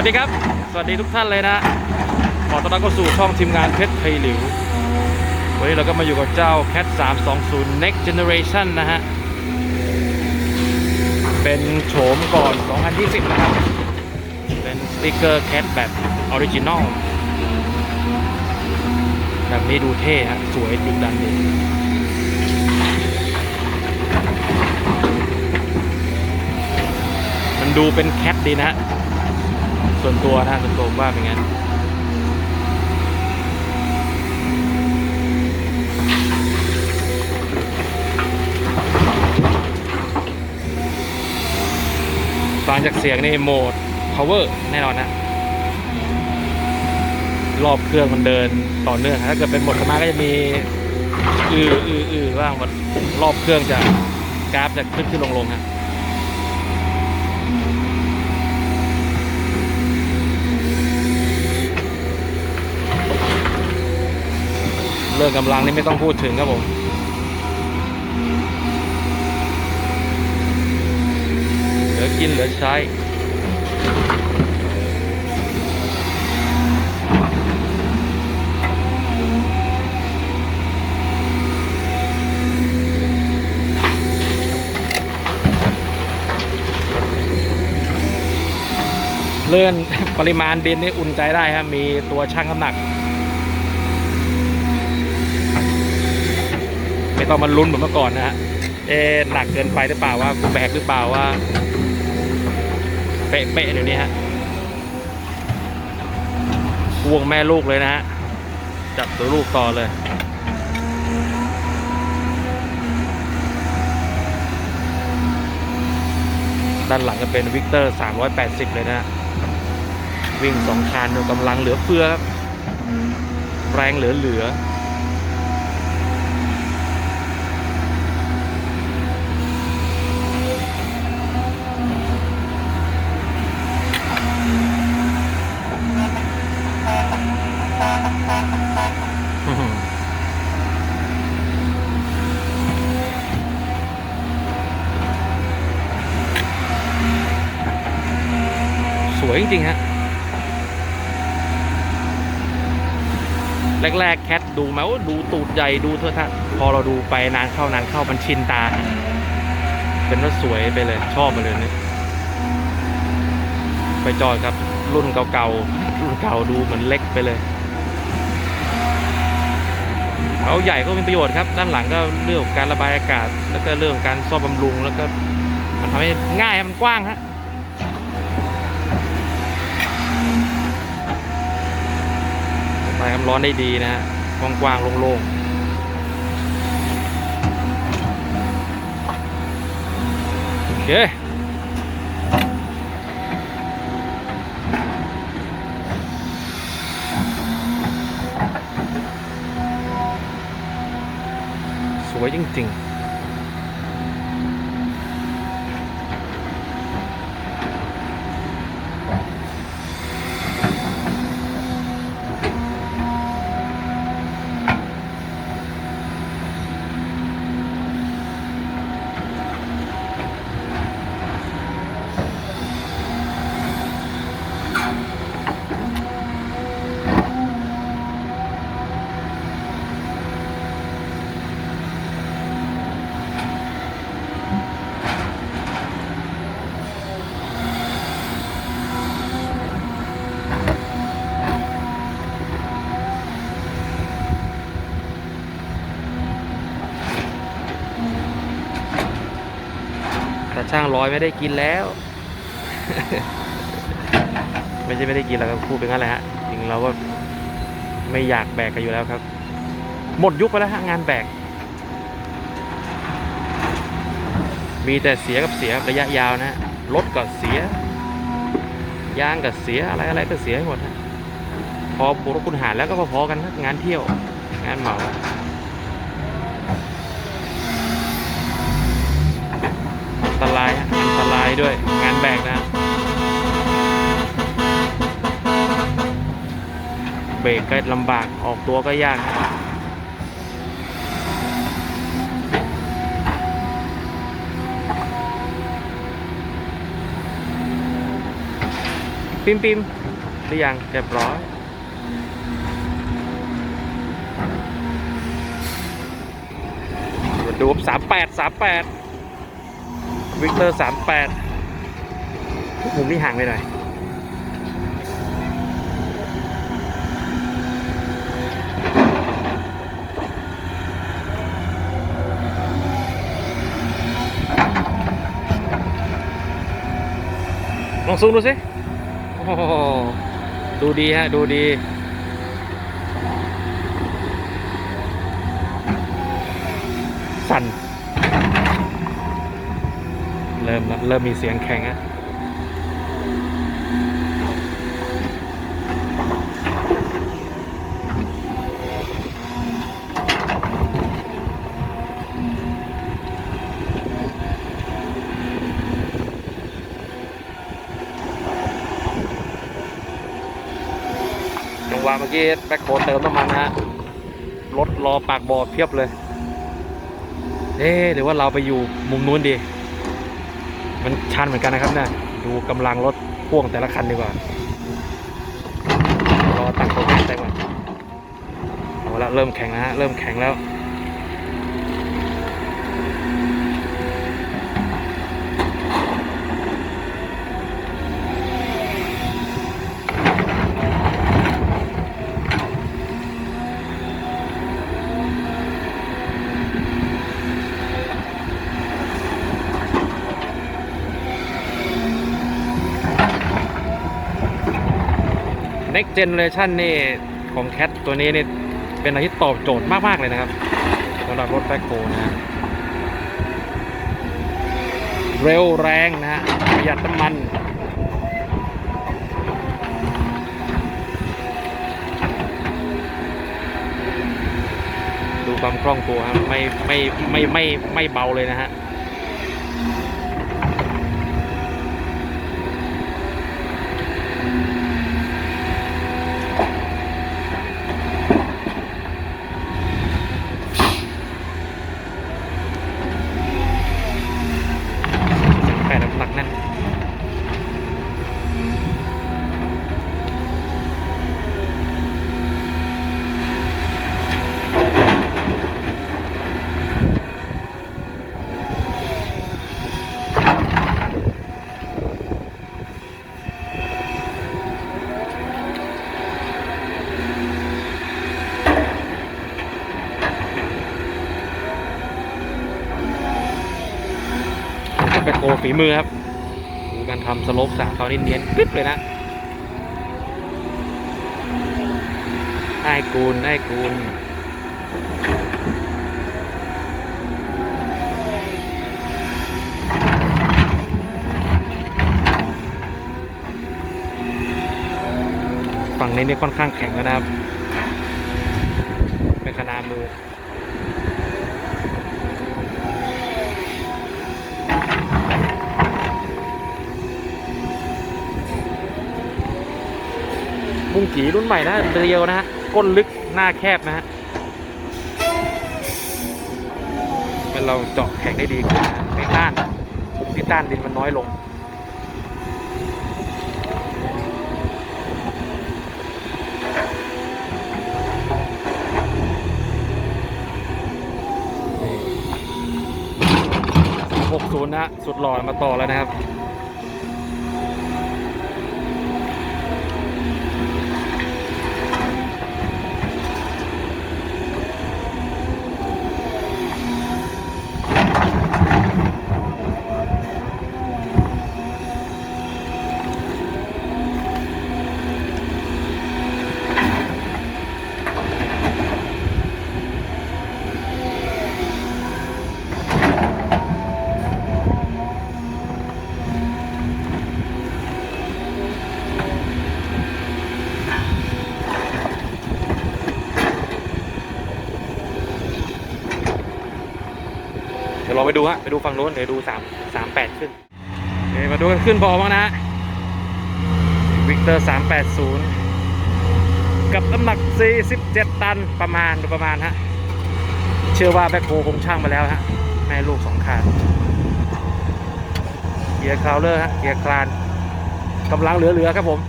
วัสดีครับ สวัสดีทุกท่านเลยนะ ขอต้อนรับเข้าสู่ช่องทีมงานเพชรไทยหลิว วันนี้เราก็มาอยู่กับเจ้า Cat 320 Next Generation นะฮะ เป็นโฉมก่อน 2020 นะครับ เป็นสติกเกอร์ Cat แบบออริจินอล แบบนี้ดูเท่ฮะ สวยดุดันดีมันดูเป็นแคทดีนะฮะ ส่วนตัวนะส่วนตัวว่าเป็นงั้นฟังจากเสียงนี่โหมด power แน่นอนนะรอบเครื่องมันเดินต่อเนื่องถ้าเกิดเป็นหมดธรรมะก็จะมีอืออืออือบ้างมันรอบเครื่องจะกราฟจะขึ้นขึ้นลงลงฮะ รื่องกำลังนี่ไม่ต้องพูดถึงครับผมเหลือกินเหลือใช้เลื่อนปริมาณดินนี่อุ่นใจได้ครับ มีตัวชั่งน้ำหนัก ไม่ต้องมาลุ้นเหมือนเมื่อก่อนนะฮะเอ๊หนักเกินไปหรือเปล่าว่ากูแบกหรือเปล่าว่าเป๊ะๆเดี๋ยวนี้ฮะพ่วงแม่ลูกเลยนะฮะจับตัวลูกต่อเลยด้านหลังก็เป็นวิกเตอร์ 380 เลยนะฮะวิ่งสองคานดูกำลังเหลือเฟือครับ แรงเหลือเหลือ จริงๆฮะแรกๆแคทดูไหมว่าดูตูดใหญ่ดูเทอะทะพอเราดูไปนานเข้านานเข้ามันชินตา เป็นว่าสวยไปเลย ชอบไปเลยเนี่ยไปจอยกับรุ่นเก่าๆรุ่นเก่าดูเหมือนเล็กไปเลยเขาใหญ่ก็มีประโยชน์ครับ ด้านหลังก็เรื่องการระบายอากาศ แล้วก็เรื่องการซ่อมบำรุงแล้วก็มันทำให้ง่ายมันกว้างฮะ ระบายความร้อนได้ดีนะฮะกว้างๆโล่งๆโอเคสวยจริงๆ ช่างร้อยไม่ได้กินแล้ว ไม่ใช่ไม่ได้กินแล้วก็พูดเป็นงั้นแหละฮะจริงเราก็ไม่อยากแบกกันอยู่แล้วครับ หมดยุคไปแล้วฮะงานแบก มีแต่เสียกับเสียระยะยาวนะรถก็เสียยางก็เสียอะไรอะไรก็เสียหมดฮะพอบวกลบคุณหารแล้วก็พอๆกันนะงานเที่ยว งานเหมา อัน ตรายอันตรายด้วยงานแบกนะเบรกก็ลำบากออกตัวก็ยากปิมปิมหรือยังเรียบร้อยดูสามแปดสามแปด วิกเตอร์สามแปดมุมนี้ห่างไปหน่อยลองซูมดูสิ โอ้ดูดีฮะ ดูดีสั่น เริ่มเริ่มมีเสียงแข็งอะจังหวะเมื่อกี้แบ็คโฮเติมน้ำมันะฮะรถรอปากบ่อเพียบเลย เอ๊หรือว่าเราไปอยู่มุมนู้นดี มันชันเหมือนกันนะครับเนี่ยดูกำลังรถพ่วงแต่ละคันดีกว่ารอตั้งตัวแกรมได้ก่อนเอาละเริ่มแข็งแล้วฮะเริ่มแข็งแล้ว Next Generation นี่ของแคทตัวนี้นี่เป็นอะไรที่ตอบโจทย์มาก ๆ เลยนะครับสำหรับรถแบ็คโฮนะฮะเร็วแรงนะฮะประหยัดน้ำมัน ดูความคล่องตัวครับไม่ไม่ไม่ไม่ไม่เบาเลยนะฮะ แปดน้ำหนักแน่นแบ็คโฮ ฝีมือครับดูการทำสโลปสามเขาเนียนกริบเลยนะได้กูลได้กูลฝั่งนี้นี่ค่อนข้างแข็งแล้วนะครับ เป็นขนาดมือ บุ้งกีรุ่นใหม่นะเรียวนะฮะก้นลึกหน้าแคบนะฮะเป็นเราเจาะแข็งได้ดีกว่าไม่ต้านปุ่มที่ต้านดินมันน้อยลงหกศูนย์นะฮะสุดหล่อมาต่อแล้วนะครับ เดี๋ยวเราไปดูฮะไปดูฝั่งโน้นเดี๋ยวดูสามสามแปดขึ้นโอเคมาดูกันขึ้นพอบ้างนะฮะวิกเตอร์สามแปดศูนย์กับน้ำหนัก 47 ตันประมาณดยประมาณฮะ เชื่อว่าแบ็คโฮคงช่างมาแล้วฮะแม่ลูกสองคันเกียร์คราวเลอร์ฮะเกียร์คลานกำลังเหลือๆครับผม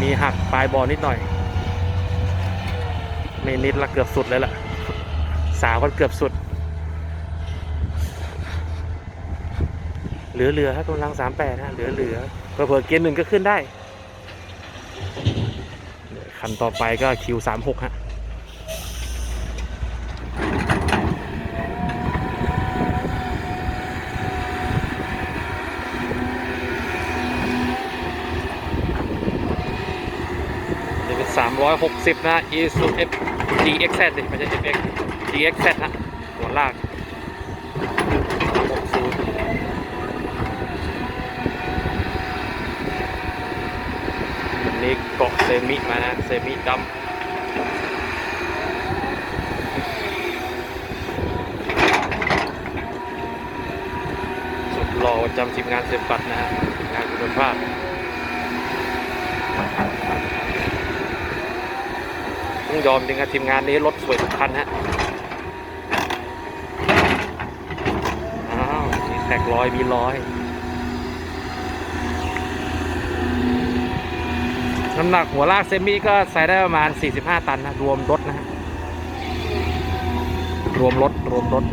มีหักปลายบอลนิดหน่อย ไม่นิดละเกือบสุดเลยล่ะ สาวกันเกือบสุด เหลือเหลือครับกำลังสามแปดฮะเหลือเหลือเผื่อเกียร์หนึ่งก็ขึ้นได้ คันต่อไปก็คิวสามหกฮะนี่เป็น360 นะ e s u f GXZ ดิไม่ใช่ FX GXZ นะหัวลาก360 เกาะเซมิมานะเซมิดำสุดหล่อประจำทีมงานเซมปัตนะฮะงานคุณภาพต้องยอมจริงครับทีมงานนี้รถสวยทุกคันฮะอ้าวมีแท็กร้อยมีร้อย น้ำหนักหัวลากเซมิก็ใส่ได้ประมาณ 45 ตันนะรวมรถนะฮะรวมรถรวมรถ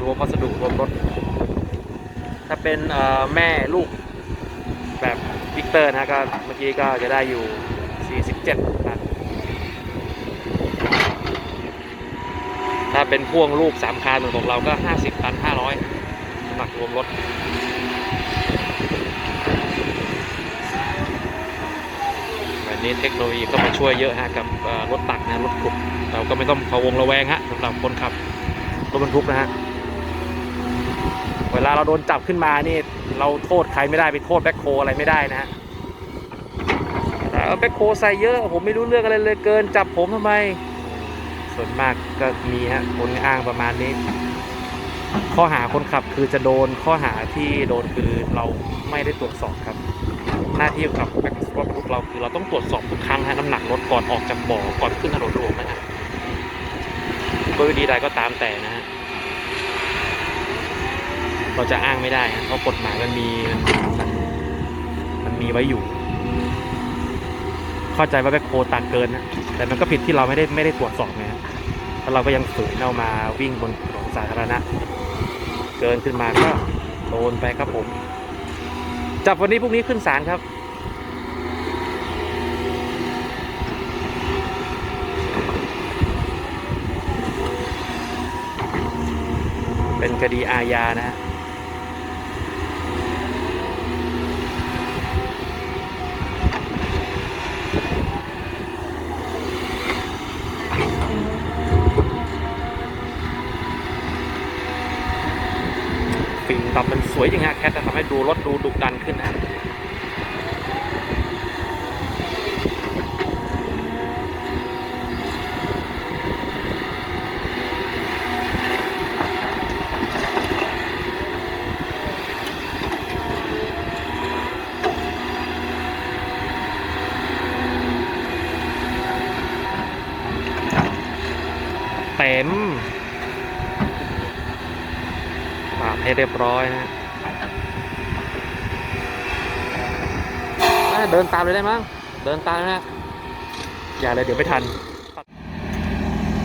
รวมวัสดุรวมรถ ถ้าเป็นแม่ลูกแบบวิกเตอร์นะก็เมื่อกี้ก็จะได้อยู่ 47ตันถ้าเป็นพ่วงลูกสามคานเหมือนของเราก็ 50 ตัน 500น้ำหนักรวมรถ แบบ นี้เทคโนโลยีก็มาช่วยเยอะฮะกับรถตักนะรถขุดเราก็ไม่ต้องพะวงระแวงฮะสำหรับคนขับรถบรรทุกนะฮะเวลาเราโดนจับขึ้นมานี่เราโทษใครไม่ได้ไปโทษแบ็คโคอะไรไม่ได้นะฮะแบ็คโคใส่เยอะ ผมไม่รู้เรื่องอะไรเลยเกินจับผมทำไม ส่วนมากก็มีฮะคนอ้างประมาณนี้ ข้อหาคนขับคือจะโดนข้อหาที่โดนคือเราไม่ได้ตรวจสอบครับ น้าที่กับแบ็ครถบรรทุกเราคือเราต้องตรวจสอบทุกครั้งฮะน้ำหนักรถก่อนออกจากบ่อก่อนขึ้นถนนหลวงนะฮะด้วยวิธีใดก็ตามแต่นะฮะเราจะอ้างไม่ได้ฮะเพราะกฎหมายมันมีมันมันมีไว้อยู่ เข้าใจว่าแบ็คโคตักเกินนะแต่มันก็ผิดที่เราไม่ได้ไม่ได้ตรวจสอบไงฮะแล้วเราก็ยังฝืนเอามาวิ่งบนถนนสาธารณะ เกินขึ้นมาก็โดนไปครับผม จับวันนี้พรุ่งนี้ขึ้นศาลครับ เป็นคดีอาญานะฮะ ฟิล์มดำมัน สวยจริงฮะแคทจะทำให้ดูรถดูดุดันขึ้นนะเต็มปาดให้เรียบร้อยนะอะ เดินตามเลยได้มั้ง เดินตามนะอย่าเลยเดี๋ยวไม่ทัน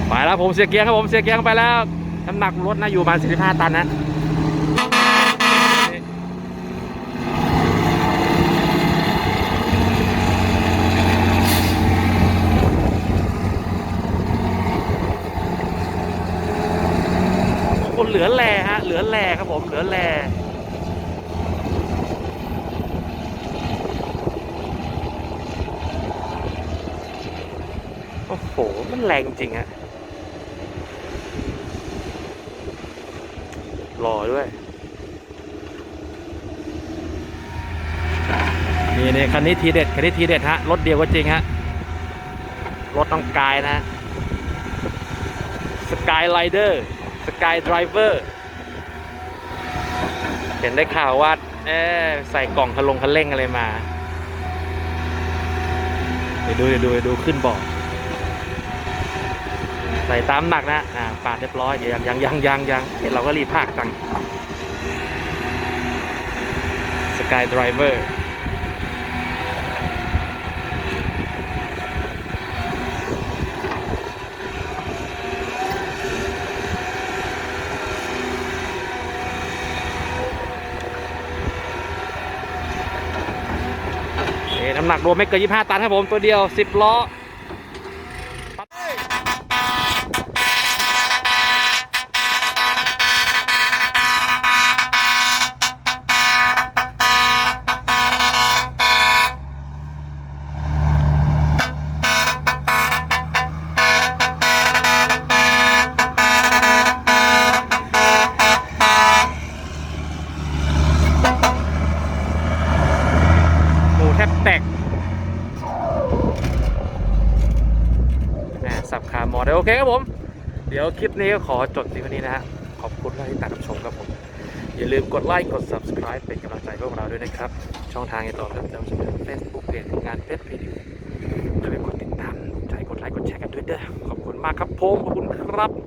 ไปแล้วผมเสียเกียงครับผมเสียเกียงไปแล้ว น้ำหนักรถนะอยู่ประมาณ45 ตันนะคนเหลือแลฮะ เหลือแลครับผม เหลือแลโอ้โหมันแรงจริงฮะหล่อด้วย นี่นี่คันนี้ทีเด็ด คันนี้ทีเด็ดฮะ รถเดียวก็จริงฮะ รถต้องกายนะสกายไลเดอร์สกายไดรเวอร์เห็นได้ข่าวว่าเอ๊ะใส่กล่องคลงคันเร่งอะไรมา เดี๋ยวดูเดี๋ยวดูเดี๋ยวดูขึ้นบอก ใส่ตามหนักนะอ่าปาดเรียบร้อยเดี๋ยวยังยังยังยังเราก็รีบภาคจังสกายดรเวอร์เน้ำหนักรวมไม่เกิน 25 ตันครับผม ตัวเดียว 10 ล้อ เคครับผม เดี๋ยวคลิปนี้ก็ขอจบที่วันนี้นะฮะ ขอบคุณที่ติดตามชมครับผม อย่าลืมกดไลค์กด subscribe เป็นกำลังใจพวกเราด้วยนะครับ ช่องทางติดต่อเพิ่มเติมจะเป็น Facebook เพจงานเพชรเพจจะไปกดติดตามใจกดไลค์กดแชร์กันด้วยเด้อขอบคุณมากครับผมขอบคุณครับ